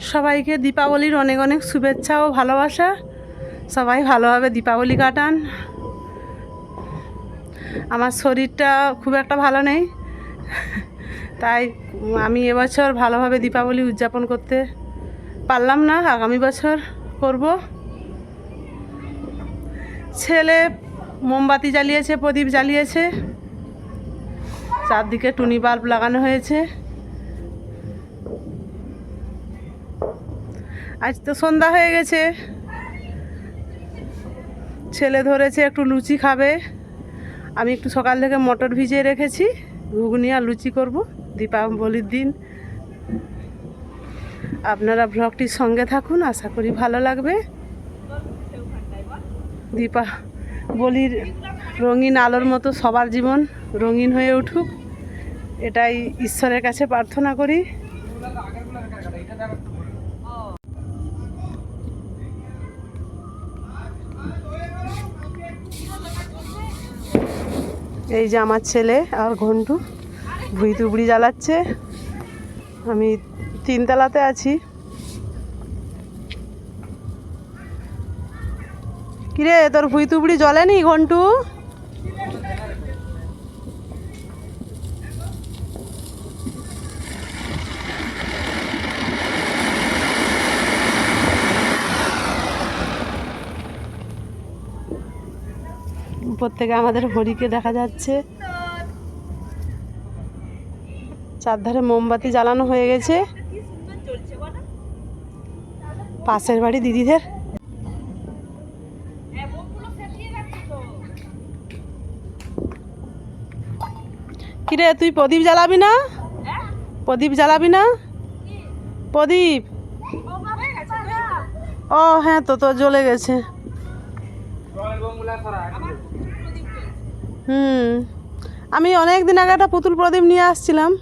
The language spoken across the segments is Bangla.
সবাইকে দীপাবলির অনেক অনেক শুভেচ্ছা ও ভালোবাসা। সবাই ভালোভাবে দীপাবলি কাটান। আমার শরীরটা খুব একটা ভালো নেই। তাই আমি এবছর ভালোভাবে দীপাবলি উদযাপন করতে পারলাম না। আগামী বছর করব। ছেলে মোমবাতি জ্বালিয়েছে, প্রদীপ জ্বালিয়েছে। চারদিকে টুনি বাল্ব লাগানো হয়েছে। আজ তো সন্ধ্যা হয়ে গেছে। ছেলে ধরেছে, একটু লুচি খাবে। আমি একটু সকাল থেকে মটর ভিজিয়ে রেখেছি। ঘুগনি আর লুচি করব। দীপাবলির দিন। আপনারা ব্লগটির সঙ্গে থাকুন, আশা করি ভালো লাগবে। দীপা বলির রঙিন আলোর মতো সবার জীবন রঙিন হয়ে উঠুক। এটাই ঈশ্বরের কাছে প্রার্থনা করি। এই যে আমার ছেলে আর ঘন্টু, ভুঁই তুবড়ি জ্বালাচ্ছে। আমি তিনতলাতে আছি। কিরে, তোর ভুই তুবড়ি জ্বলেনি ঘন্টু? উপর থেকে আমাদের হরিকে দেখা যাচ্ছে। চারধারে মোমবাতি জ্বালানো হয়ে গেছে। পাশের বাড়ি দিদিদের। কিরে, তুই প্রদীপ জ্বালাবি না? প্রদীপ জ্বালাবি না? প্রদীপ। ও হ্যাঁ তো তো জ্বলে গেছে। হুম। আমি অনেক দিন আগে একটা পুতুল প্রদীপ নিয়ে আসছিলাম।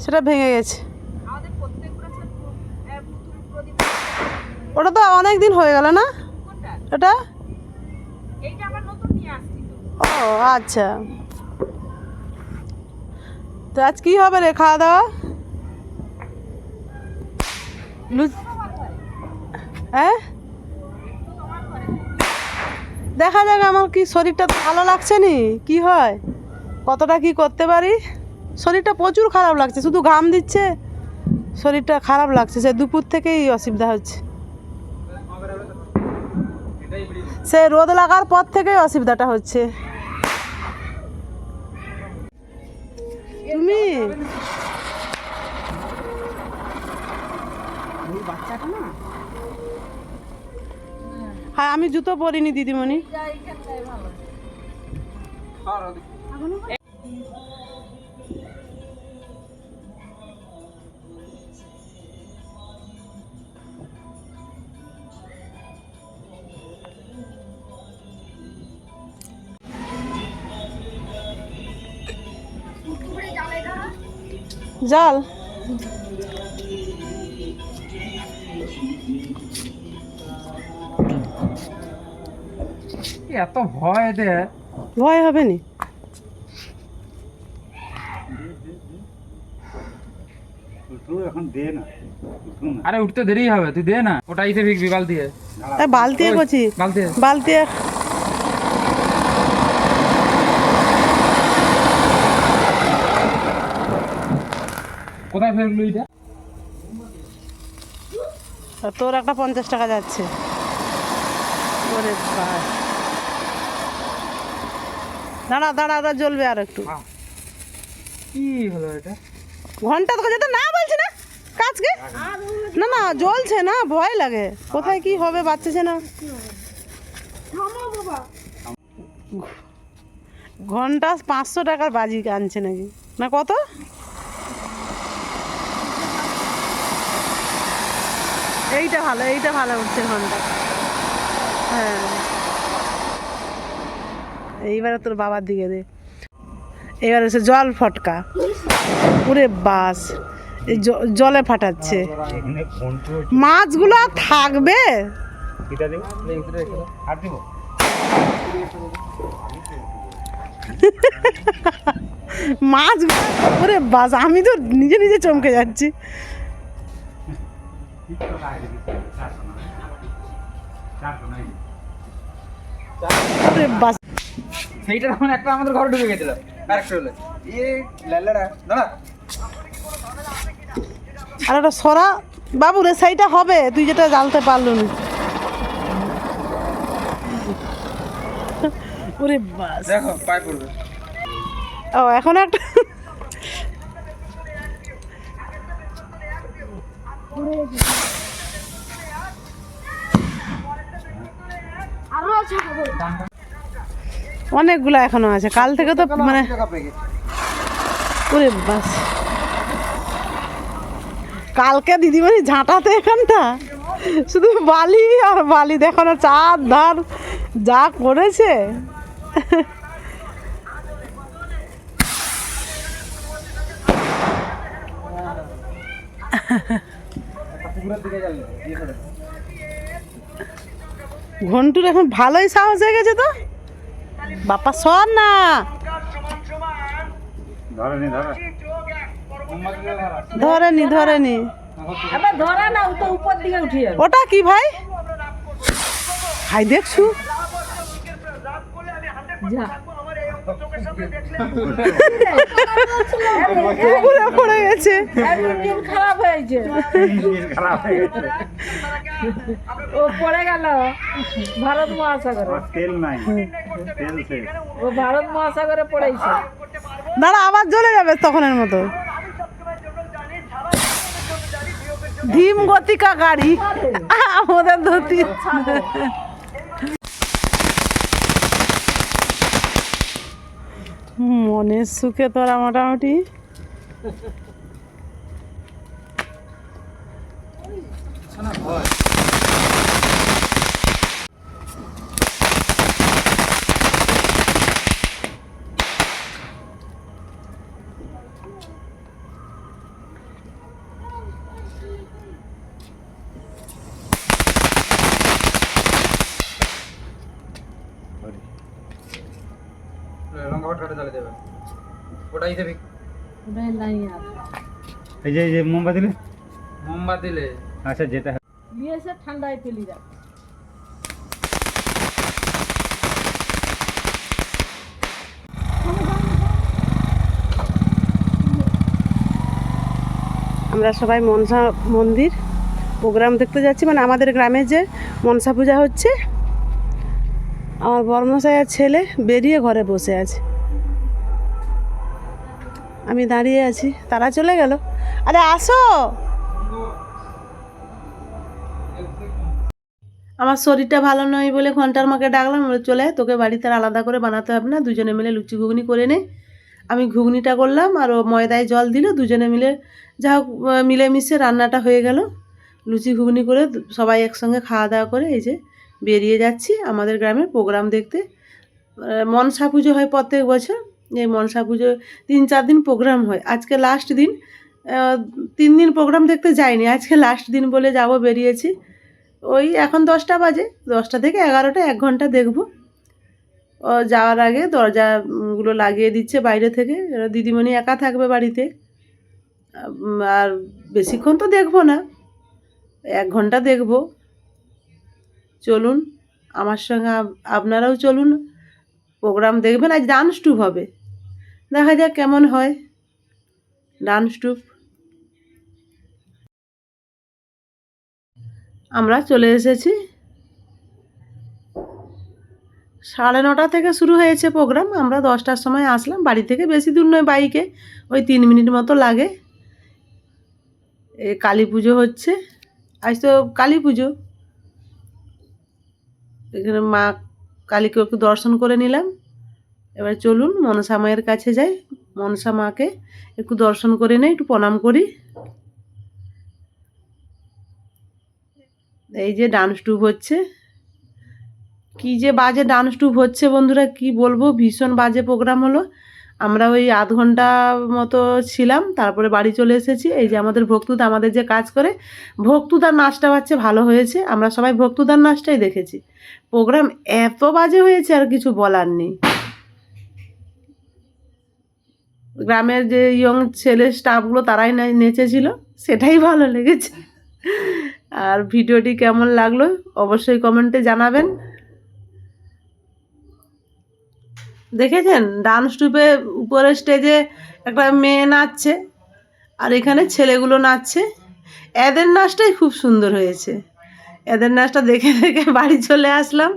সেটা ভেঙে গেছে। ওটা তো অনেক দিন হয়ে গেল না? ওটা? ও আচ্ছা। তো আজ কি হবে রে খাওয়া দাওয়া? লুচ- হ্যাঁ? দেখা যাক আমার কি শরীরটা ভালো লাগছে নি? কি হয়? কতটা কি করতে পারি? শরীরটা প্রচুর খারাপ লাগছে, শুধু ঘাম দিচ্ছে। শরীরটা খারাপ লাগছে, সে দুপুর থেকেই অসুবিধা হচ্ছে। সে রোদ লাগার পর থেকেই অসুবিধাটা হচ্ছে। তুমি? হ্যাঁ আমি জুতো পরিনি দিদিমণি। জাল। এত ভয় দে? ভয় হবে নি? না। আরে উঠতে দেরি হবে তুই দে না। ওটা ইসে ভিগবি বাল দিয়ে এ, বালতি করছি বালতি বালতি কোথায় ফেলল এটা? তোর একটা পঞ্চাশ টাকা যাচ্ছে। ওরে বাস দাঁড়া দাঁড়া ওটা জ্বলবে আর একটু। কি হলো এটা? ঘণ্টা তোকে যেতে না বলছি না কাজকে না না জ্বলছে না ভয় লাগে। কোথায় কি হবে বাচ্চাছে না। ঘণ্টা পাঁচশো টাকার বাজি আনছে নাকি? না কত? এইটা ভালো এইটা ভালো উঠছে ঘণ্টা। হ্যাঁ। এইবারে তোর বাবার দিকে দে। এবার হচ্ছে জল ফটকা। ওরে বাস জলে ফাটাচ্ছে। মাছগুলো থাকবে? মাছগুলো, ওরে বাস, আমি তো নিজে নিজে চমকে যাচ্ছি। বাস। সেইটা তখন একটা আমাদের ঘরে ঢুকে গেছিল। আরেকটা হলো। এ লাল্লাড়া দাঁড়া। আর একটা সরা বাবু রে সেইটা হবে। তুই যেটা জানতে পারল না ওরে বাস। দেখো পায়ে পড়বে। ও এখন একটা অনেকগুলো এখনও আছে। কাল থেকে তো মানে ওরে বাস। কালকে দিদিমণি ঝাঁটাতে এখানটা। শুধু বালি আর বালি। দেখো না চার ধার যা করেছে। ঘন্টুর এখন ভালোই সাহস হয়ে গেছে তো? বাপা সর না। ধরে ধরে। মোমবাতি দিয়ে ধরা ধরেনি ধরেনি। আবার না ও তো উপর দিকে উঠে যাবে। ওটা কি ভাই? হাই দেখছু। যা। পুরো পড়ে গেছে। খারাপ হয়েছে। খারাপ হয়ে গেছে ও পড়ে গেল। ভারত মহাসাগরে। তেল নাই। তেল ও ভারত মহাসাগরে পড়েছে। দাঁড়া আবার জ্বলে যাবে তখনের মতো। ধীম গতিকা গাড়ি। আমাদের ধুতি মনের সুখে তোরা মোটামুটি। লঙ্কা দেবে। এই যে এই যে মোমবাতি দিলে? মোমবাতি দিলে। আচ্ছা যেটা নিয়ে এসে ঠান্ডায় আমরা সবাই মনসা মন্দির প্রোগ্রাম দেখতে যাচ্ছি। মানে আমাদের গ্রামে যে মনসা পূজা হচ্ছে আমার বর্মশাইয়ের ছেলে বেরিয়ে ঘরে বসে আছে। আমি দাঁড়িয়ে আছি। তারা চলে গেল। আরে আসো। আমার শরীরটা ভালো নয় বলে ঘণ্টার মাকে ডাকলাম। চলে, তোকে বাড়িতে আলাদা করে বানাতে হবে না। দুজনে মিলে লুচি ঘুগনি করে নে। আমি ঘুগনিটা করলাম আর ও ময়দায় জল দিল। দুজনে মিলে যা হোক মিলেমিশে রান্নাটা হয়ে গেল। লুচি ঘুগনি করে সবাই একসঙ্গে খাওয়া দাওয়া করে এই যে বেরিয়ে যাচ্ছি আমাদের গ্রামের প্রোগ্রাম দেখতে। মনসা পুজো হয় প্রত্যেক বছর। এই মনসা পুজো তিন চার দিন প্রোগ্রাম হয়। আজকে লাস্ট দিন তিন দিন প্রোগ্রাম দেখতে যাইনি। আজকে লাস্ট দিন বলে যাব, বেরিয়েছি। ওই এখন দশটা বাজে। দশটা থেকে এগারোটা, এক ঘণ্টা দেখব। যাওয়ার আগে দরজাগুলো লাগিয়ে দিচ্ছে বাইরে থেকে। দিদিমণি একা থাকবে বাড়িতে। আর বেশিক্ষণ তো দেখব না। এক ঘণ্টা দেখব। চলুন, আমার সঙ্গে আপনারাও চলুন। প্রোগ্রাম দেখবেন, আজ ডান্স টুপ হবে। দেখা যাক কেমন হয়। ডান্স টুপ আমরা চলে এসেছি। সাড়ে নটা থেকে শুরু হয়েছে প্রোগ্রাম। আমরা দশটার সময় আসলাম। বাড়ি থেকে বেশি দূর নয় বাইকে। ওই তিন মিনিট মতো লাগে। এ কালী পুজো হচ্ছে। আজ তো কালী পুজো। এখানে মা কালীকে একটু দর্শন করে নিলাম। এবার চলুন, মনসা মায়ের কাছে যাই। মনসা মাকে একটু দর্শন করে নেই, একটু প্রণাম করি। এই যে ডান্স টুব হচ্ছে। কি যে বাজে ডান্স টুব হচ্ছে বন্ধুরা, কি বলব? ভীষণ বাজে প্রোগ্রাম হলো। আমরা ওই আধ ঘণ্টা মতো ছিলাম, তারপরে বাড়ি চলে এসেছি। এই যে আমাদের ভক্তুদা আমাদের যে কাজ করে, ভক্তুদার নাচটা পাচ্ছে ভালো হয়েছে। আমরা সবাই ভক্তুদার নাচটাই দেখেছি। প্রোগ্রাম এত বাজে হয়েছে আর কিছু বলার নেই। গ্রামের যে ইয়ং ছেলে স্টাফগুলো তারাই নেচেছিল, সেটাই ভালো লেগেছে। আর ভিডিওটি কেমন লাগল অবশ্যই কমেন্টে জানাবেন। দেখেছেন? ডান্স টুপে উপরে স্টেজে একটা মেয়ে নাচছে, আর এখানে ছেলেগুলো নাচছে। এদের নাচটাই খুব সুন্দর হয়েছে। এদের নাচটা দেখে দেখে বাড়ি চলে আসলাম।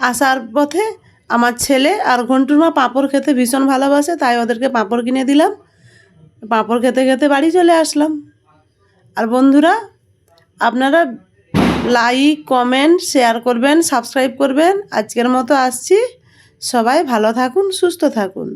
আসার পথে আমার ছেলে আর ঘন্টুর মা পাঁপড় খেতে ভীষণ ভালোবাসে, তাই ওদেরকে পাঁপড় কিনে দিলাম। পাঁপড় খেতে খেতে বাড়ি চলে আসলাম। আর বন্ধুরা, আপনারা লাইক কমেন্ট শেয়ার করবেন সাবস্ক্রাইব করবেন। আজকের মতো আসছি। সবাই ভালো থাকুন, সুস্থ থাকুন।